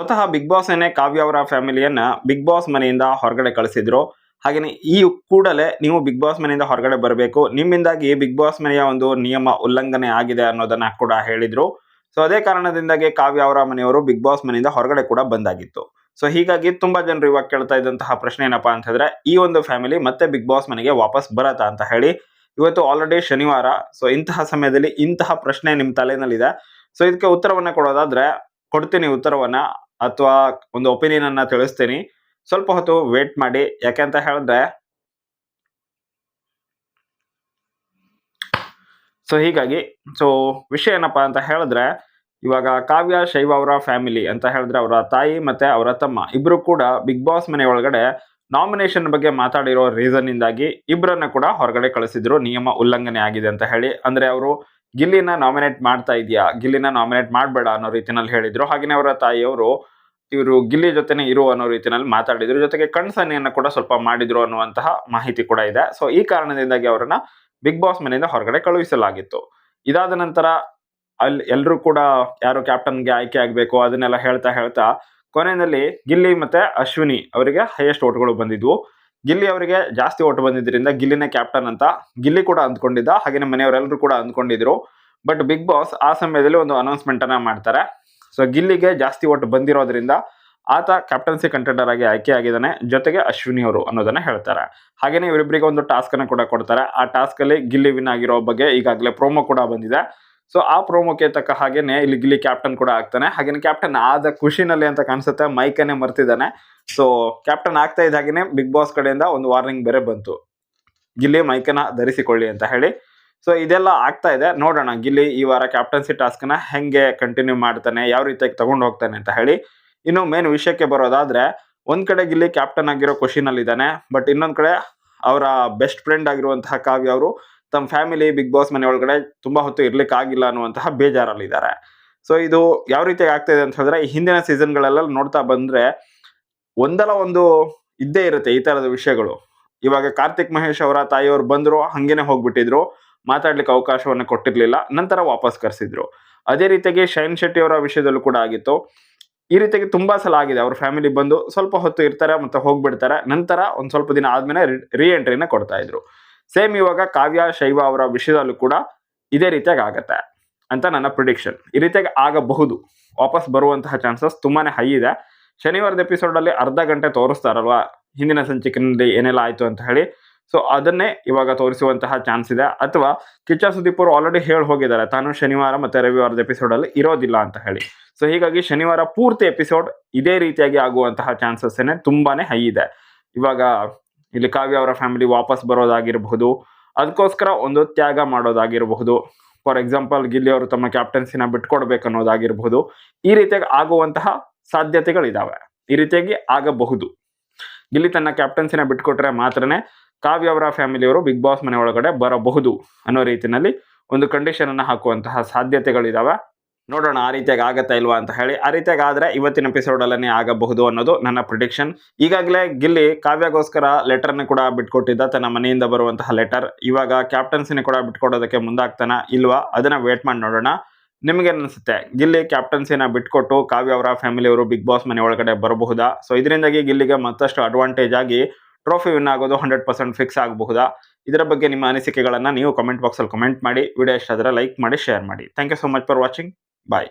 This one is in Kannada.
ಸ್ವತಃ ಬಿಗ್ ಬಾಸ್ ಏನೇ ಕಾವ್ಯ ಅವರ ಫ್ಯಾಮಿಲಿಯನ್ನ ಬಿಗ್ ಬಾಸ್ ಮನೆಯಿಂದ ಹೊರಗಡೆ ಕಳಿಸಿದ್ರು ಹಾಗೆಯೇ ಈ ಕೂಡಲೇ ನೀವು ಬಿಗ್ ಬಾಸ್ ಮನೆಯಿಂದ ಹೊರಗಡೆ ಬರಬೇಕು. ನಿಮ್ಮಿಂದಾಗಿ ಬಿಗ್ ಬಾಸ್ ಮನೆಯ ಒಂದು ನಿಯಮ ಉಲ್ಲಂಘನೆ ಆಗಿದೆ ಅನ್ನೋದನ್ನ ಕೂಡ ಹೇಳಿದ್ರು. ಸೊ ಅದೇ ಕಾರಣದಿಂದಾಗಿ ಕಾವ್ಯ ಅವರ ಮನೆಯವರು ಬಿಗ್ ಬಾಸ್ ಮನೆಯಿಂದ ಹೊರಗಡೆ ಕೂಡ ಬಂದಾಗಿತ್ತು. ಸೊ ಹೀಗಾಗಿ ತುಂಬಾ ಜನರು ಇವಾಗ ಕೇಳ್ತಾ ಇದ್ದಂತಹ ಪ್ರಶ್ನೆ ಏನಪ್ಪಾ ಅಂತ ಈ ಒಂದು ಫ್ಯಾಮಿಲಿ ಮತ್ತೆ ಬಿಗ್ ಬಾಸ್ ಮನೆಗೆ ವಾಪಸ್ ಬರತ್ತಾ ಅಂತ ಹೇಳಿ, ಇವತ್ತು ಆಲ್ರೆಡಿ ಶನಿವಾರ ಸೊ ಇಂತಹ ಸಮಯದಲ್ಲಿ ಇಂತಹ ಪ್ರಶ್ನೆ ನಿಮ್ಮ ತಲೆನಲ್ಲಿದೆ. ಸೊ ಇದಕ್ಕೆ ಉತ್ತರವನ್ನ ಕೊಡೋದಾದ್ರೆ, ಕೊಡ್ತೀನಿ ಉತ್ತರವನ್ನ. ಅಥವಾ ಒಂದು ಒಪಿನಿಯನ್ ಅನ್ನ ತಿಳಿಸ್ತೀನಿ. ಸ್ವಲ್ಪ ಹೊತ್ತು ವೇಟ್ ಮಾಡಿ. ಯಾಕೆ ಅಂತ ಹೇಳಿದ್ರೆ ಸೊ ಹೀಗಾಗಿ ಸೊ ವಿಷಯ ಏನಪ್ಪಾ ಅಂತ ಹೇಳಿದ್ರೆ, ಇವಾಗ ಕಾವ್ಯ ಶೈವ ಅವರ ಫ್ಯಾಮಿಲಿ ಅಂತ ಹೇಳಿದ್ರೆ ಅವರ ತಾಯಿ ಮತ್ತೆ ಅವರ ತಮ್ಮ ಇಬ್ರು ಕೂಡ ಬಿಗ್ ಬಾಸ್ ಮನೆ ಒಳಗಡೆ ನಾಮಿನೇಷನ್ ಬಗ್ಗೆ ಮಾತಾಡಿರೋ ರೀಸನ್ ಇಂದಾಗಿ ಇಬ್ಬರನ್ನ ಕೂಡ ಹೊರಗಡೆ ಕಳಿಸಿದ್ರು. ನಿಯಮ ಉಲ್ಲಂಘನೆ ಆಗಿದೆ ಅಂತ ಹೇಳಿ. ಅಂದ್ರೆ ಅವರು ಗಿಲ್ಲಿನ ನಾಮಿನೇಟ್ ಮಾಡ್ತಾ ಇದೆಯಾ? ಗಿಲ್ಲಿನ ನಾಮಿನೇಟ್ ಮಾಡಬೇಡ ಅನ್ನೋ ರೀತಿನಲ್ಲಿ ಹೇಳಿದ್ರು. ಹಾಗೆಯೇ ಅವರ ತಾಯಿಯವರು ಇವರು ಗಿಲ್ಲಿ ಜೊತೆನೆ ಇರು ಅನ್ನೋ ರೀತಿಯಲ್ಲಿ ಮಾತಾಡಿದ್ರು. ಜೊತೆಗೆ ಕಣ್ಸನ್ನೆಯನ್ನು ಕೂಡ ಸ್ವಲ್ಪ ಮಾಡಿದ್ರು ಅನ್ನುವಂತಹ ಮಾಹಿತಿ ಕೂಡ ಇದೆ. ಸೊ ಈ ಕಾರಣದಿಂದಾಗಿ ಅವರನ್ನ ಬಿಗ್ ಬಾಸ್ ಮನೆಯಿಂದ ಹೊರಗಡೆ ಕಳುಹಿಸಲಾಗಿತ್ತು. ಇದಾದ ನಂತರ ಅಲ್ಲಿ ಎಲ್ಲರೂ ಕೂಡ ಯಾರು ಕ್ಯಾಪ್ಟನ್ಗೆ ಆಯ್ಕೆ ಆಗಬೇಕು ಅದನ್ನೆಲ್ಲ ಹೇಳ್ತಾ ಹೇಳ್ತಾ ಕೊನೆಯಲ್ಲಿ ಗಿಲ್ಲಿ ಮತ್ತೆ ಅಶ್ವಿನಿ ಅವರಿಗೆ ಹೈಯೆಸ್ಟ್ ಓಟ್ಗಳು ಬಂದಿದ್ವು. ಗಿಲ್ಲಿ ಅವರಿಗೆ ಜಾಸ್ತಿ ಓಟ್ ಬಂದಿದ್ದರಿಂದ ಗಿಲ್ಲಿನೇ ಕ್ಯಾಪ್ಟನ್ ಅಂತ ಗಿಲ್ಲಿ ಕೂಡ ಅಂದ್ಕೊಂಡಿದ್ದ ಹಾಗೆಯೇ ಮನೆಯವರೆಲ್ಲರೂ ಕೂಡ ಅಂದ್ಕೊಂಡಿದ್ರು. ಬಟ್ ಬಿಗ್ ಬಾಸ್ ಆ ಸಮಯದಲ್ಲಿ ಒಂದು ಅನೌನ್ಸ್ಮೆಂಟ್ ಅನ್ನ ಮಾಡ್ತಾರೆ. ಸೊ ಗಿಲ್ಲಿಗೆ ಜಾಸ್ತಿ ಓಟ್ ಬಂದಿರೋದ್ರಿಂದ ಆತ ಕ್ಯಾಪ್ಟನ್ಸಿ ಕಂಟೆಂಡರ್ ಆಗಿ ಆಯ್ಕೆ ಆಗಿದ್ದಾನೆ. ಜೊತೆಗೆ ಅಶ್ವಿನಿ ಅವರು ಅನ್ನೋದನ್ನ ಹೇಳ್ತಾರೆ. ಹಾಗೆಯೇ ಇವರಿಬ್ಬರಿಗೆ ಒಂದು ಟಾಸ್ಕ್ ಅನ್ನು ಕೂಡ ಕೊಡ್ತಾರೆ. ಆ ಟಾಸ್ಕ್ ಅಲ್ಲಿ ಗಿಲ್ಲಿ ವಿನ್ ಆಗಿರೋ ಬಗ್ಗೆ ಈಗಾಗಲೇ ಪ್ರೋಮೋ ಕೂಡ ಬಂದಿದೆ. ಸೊ ಆ ಪ್ರೋಮೋಕ್ಕೆ ತಕ್ಕ ಹಾಗೇನೆ ಇಲ್ಲಿ ಗಿಲ್ಲಿ ಕ್ಯಾಪ್ಟನ್ ಕೂಡ ಆಗ್ತಾನೆ. ಹಾಗೇನೆ ಕ್ಯಾಪ್ಟನ್ ಆದ ಖುಷಿನಲ್ಲಿ ಅಂತ ಕಾಣಿಸುತ್ತೆ. ಮೈಕನ್ನೇ ಮರ್ತಿದ್ದಾನೆ. ಸೊ ಕ್ಯಾಪ್ಟನ್ ಆಗ್ತಾ ಇದ್ದ ಬಿಗ್ ಬಾಸ್ ಕಡೆಯಿಂದ ಒಂದು ವಾರ್ನಿಂಗ್ ಬೇರೆ ಬಂತು. ಗಿಲ್ಲಿ ಮೈಕನ್ನ ಧರಿಸಿಕೊಳ್ಳಿ ಅಂತ ಹೇಳಿ. ಸೊ ಇದೆಲ್ಲ ಆಗ್ತಾ ಇದೆ. ನೋಡೋಣ ಗಿಲ್ಲಿ ಈ ವಾರ ಕ್ಯಾಪ್ಟನ್ಸಿ ಟಾಸ್ಕ್ನ ಹೆಂಗೆ ಕಂಟಿನ್ಯೂ ಮಾಡ್ತಾನೆ, ಯಾವ ರೀತಿಯಾಗಿ ತಗೊಂಡು ಹೋಗ್ತಾನೆ ಅಂತ ಹೇಳಿ. ಇನ್ನು ಮೇನ್ ವಿಷಯಕ್ಕೆ ಬರೋದಾದ್ರೆ, ಒಂದ್ ಕಡೆ ಗಿಲ್ಲಿ ಕ್ಯಾಪ್ಟನ್ ಆಗಿರೋ ಖುಷಿನಲ್ಲಿದ್ದಾನೆ ಬಟ್ ಇನ್ನೊಂದ್ ಕಡೆ ಅವರ ಬೆಸ್ಟ್ ಫ್ರೆಂಡ್ ಆಗಿರುವಂತಹ ಕಾವ್ಯ ಅವರು ತಮ್ಮ ಫ್ಯಾಮಿಲಿ, ಬಿಗ್ ಬಾಸ್ ಮನೆ ಒಳಗಡೆ ತುಂಬಾ ಹೊತ್ತು ಇರ್ಲಿಕ್ಕೆ ಆಗಿಲ್ಲ ಅನ್ನುವಂತಹ ಬೇಜಾರಲ್ಲಿದ್ದಾರೆ. ಸೊ, ಇದು ಯಾವ ರೀತಿಯಾಗಿ ಆಗ್ತಾ ಇದೆ ಅಂತ ಹೇಳಿದ್ರೆ ಹಿಂದಿನ ಸೀಸನ್ಗಳೆಲ್ಲ ನೋಡ್ತಾ ಬಂದ್ರೆ ಒಂದಲ್ಲ ಒಂದು ಇದ್ದೇ ಇರುತ್ತೆ ಈ ತರದ ವಿಷಯಗಳು. ಇವಾಗ ಕಾರ್ತಿಕ್ ಮಹೇಶ್ ಅವರ ತಾಯಿಯವರು ಬಂದ್ರು, ಹಂಗೇನೆ ಹೋಗ್ಬಿಟ್ಟಿದ್ರು, ಮಾತಾಡ್ಲಿಕ್ಕೆ ಅವಕಾಶವನ್ನು ಕೊಟ್ಟಿರ್ಲಿಲ್ಲ, ನಂತರ ವಾಪಸ್ ಕರೆಸಿದ್ರು. ಅದೇ ರೀತಿಯಾಗಿ ಶೈನ್ ಶೆಟ್ಟಿ ಅವರ ವಿಷಯದಲ್ಲೂ ಕೂಡ ಆಗಿತ್ತು. ಈ ರೀತಿಯಾಗಿ ತುಂಬಾ ಸಲ ಆಗಿದೆ, ಅವ್ರ ಫ್ಯಾಮಿಲಿ ಬಂದು ಸ್ವಲ್ಪ ಹೊತ್ತು ಇರ್ತಾರೆ ಮತ್ತೆ ಹೋಗ್ಬಿಡ್ತಾರೆ, ನಂತರ ಒಂದ್ ಸ್ವಲ್ಪ ದಿನ ಆದ್ಮೇಲೆ ರಿ ಎಂಟ್ರಿನ ಕೊಡ್ತಾ ಇದ್ರು. ಸೇಮ್ ಇವಾಗ ಕಾವ್ಯ, ಶೈವ ಅವರ ವಿಷಯದಲ್ಲೂ ಕೂಡ ಇದೇ ರೀತಿಯಾಗಿ ಆಗತ್ತೆ ಅಂತ ನನ್ನ ಪ್ರಿಡಿಕ್ಷನ್ ಈ ರೀತಿಯಾಗಿ ಆಗಬಹುದು. ವಾಪಸ್ ಬರುವಂತಹ ಚಾನ್ಸಸ್ ತುಂಬಾನೇ ಹೈ ಇದೆ. ಶನಿವಾರದ ಎಪಿಸೋಡ್ ಅಲ್ಲಿ ಅರ್ಧ ಗಂಟೆ ತೋರಿಸ್ತಾರಲ್ವಾ ಹಿಂದಿನ ಸಂಚಿಕೆಯಲ್ಲಿ ಏನೆಲ್ಲ ಆಯ್ತು ಅಂತ ಹೇಳಿ. ಸೊ ಅದನ್ನೇ ಇವಾಗ ತೋರಿಸುವಂತಹ ಚಾನ್ಸ್ ಇದೆ. ಅಥವಾ ಕಿಚ್ಚ ಸುದೀಪ್ ಅವರು ಆಲ್ರೆಡಿ ಹೇಳಿ ಹೋಗಿದ್ದಾರೆ, ತಾನು ಶನಿವಾರ ಮತ್ತೆ ರವಿವಾರದ ಎಪಿಸೋಡ್ ಅಲ್ಲಿ ಇರೋದಿಲ್ಲ ಅಂತ ಹೇಳಿ. ಸೊ ಹೀಗಾಗಿ ಶನಿವಾರ ಪೂರ್ತಿ ಎಪಿಸೋಡ್ ಇದೇ ರೀತಿಯಾಗಿ ಆಗುವಂತಹ ಚಾನ್ಸಸ್ ಏನೇ ತುಂಬಾನೇ ಹೈ ಇದೆ. ಇವಾಗ ಇಲ್ಲಿ ಕಾವ್ಯ ಅವರ ಫ್ಯಾಮಿಲಿ ವಾಪಸ್ ಬರೋದಾಗಿರಬಹುದು. ಅದಕ್ಕೋಸ್ಕರ ಒಂದು ತ್ಯಾಗ ಮಾಡೋದಾಗಿರಬಹುದು. ಫಾರ್ ಎಕ್ಸಾಂಪಲ್ ಗಿಲ್ಲಿ ಅವರು ತಮ್ಮ ಕ್ಯಾಪ್ಟನ್ಸಿನ ಬಿಟ್ಕೊಡ್ಬೇಕು ಅನ್ನೋದಾಗಿರಬಹುದು. ಈ ರೀತಿಯಾಗಿ ಆಗುವಂತಹ ಸಾಧ್ಯತೆಗಳಿದ್ದಾವೆ ಈ ರೀತಿಯಾಗಿ ಆಗಬಹುದು. ಗಿಲ್ಲಿ ತನ್ನ ಕ್ಯಾಪ್ಟನ್ಸಿನ ಬಿಟ್ಕೊಟ್ರೆ ಮಾತ್ರನೇ ಕಾವ್ಯ ಅವರ ಫ್ಯಾಮಿಲಿಯವರು ಬಿಗ್ ಬಾಸ್ ಮನೆ ಒಳಗಡೆ ಬರಬಹುದು ಅನ್ನೋ ರೀತಿಯಲ್ಲಿ ಒಂದು ಕಂಡೀಷನ್ ಅನ್ನು ಹಾಕುವಂತಹ ಸಾಧ್ಯತೆಗಳಿದಾವೆ. ನೋಡೋಣ ಆ ರೀತಿಯಾಗಿ ಆಗುತ್ತಾ ಇಲ್ವಾ ಅಂತ ಹೇಳಿ, ಆ ರೀತಿಯಾಗಿ ಆದರೆ ಇವತ್ತಿನ ಎಪಿಸೋಡ್ ಅಲ್ಲೇ ಆಗಬಹುದು ಅನ್ನೋದು ನನ್ನ ಪ್ರಿಡಿಕ್ಷನ್ ಈಗಾಗಲೇ ಗಿಲ್ಲಿ ಕಾವ್ಯಗೋಸ್ಕರ ಲೆಟರ್ನ ಕೂಡ ಬಿಟ್ಕೊಟ್ಟಿದ್ದ, ತನ್ನ ಮನೆಯಿಂದ ಬರುವಂತಹ ಲೆಟರ್ ಇವಾಗ ಕ್ಯಾಪ್ಟನ್ಸಿನ ಕೂಡ ಬಿಟ್ಕೊಡೋದಕ್ಕೆ ಮುಂದಾಗ್ತಾನ ಇಲ್ವಾ? ಅದನ್ನ ವೇಟ್ ಮಾಡಿ ನೋಡೋಣ. ನಿಮಗೆ ಅನಿಸುತ್ತೆ ಗಿಲ್ಲಿ ಕ್ಯಾಪ್ಟನ್ಸಿನ ಬಿಟ್ಕೊಟ್ಟು ಕಾವ್ಯ ಅವರ ಫ್ಯಾಮಿಲಿಯವರು ಬಿಗ್ ಬಾಸ್ ಮನೆ ಒಳಗಡೆ ಬರಬಹುದಾ? ಸೊ ಇದರಿಂದಾಗಿ ಗಿಲ್ಲಿಗೆ ಮತ್ತಷ್ಟು ಅಡ್ವಾಂಟೇಜ್ ಆಗಿ ಟ್ರೋಫಿ ವಿನ್ ಆಗೋದು ಹಂಡ್ರೆಡ್ ಪರ್ಸೆಂಟ್ ಫಿಕ್ಸ್ ಆಗಬಹುದಾ? ಇದರ ಬಗ್ಗೆ ನಿಮ್ಮ ಅನಿಸಿಕೆಗಳನ್ನು ನೀವು ಕಮೆಂಟ್ ಬಾಕ್ಸಲ್ಲಿ ಕಮೆಂಟ್ ಮಾಡಿ. ವಿಡಿಯೋ ಇಷ್ಟ ಆದರೆ ಲೈಕ್ ಮಾಡಿ ಶೇರ್ ಮಾಡಿ. Thank you so much for watching Bye.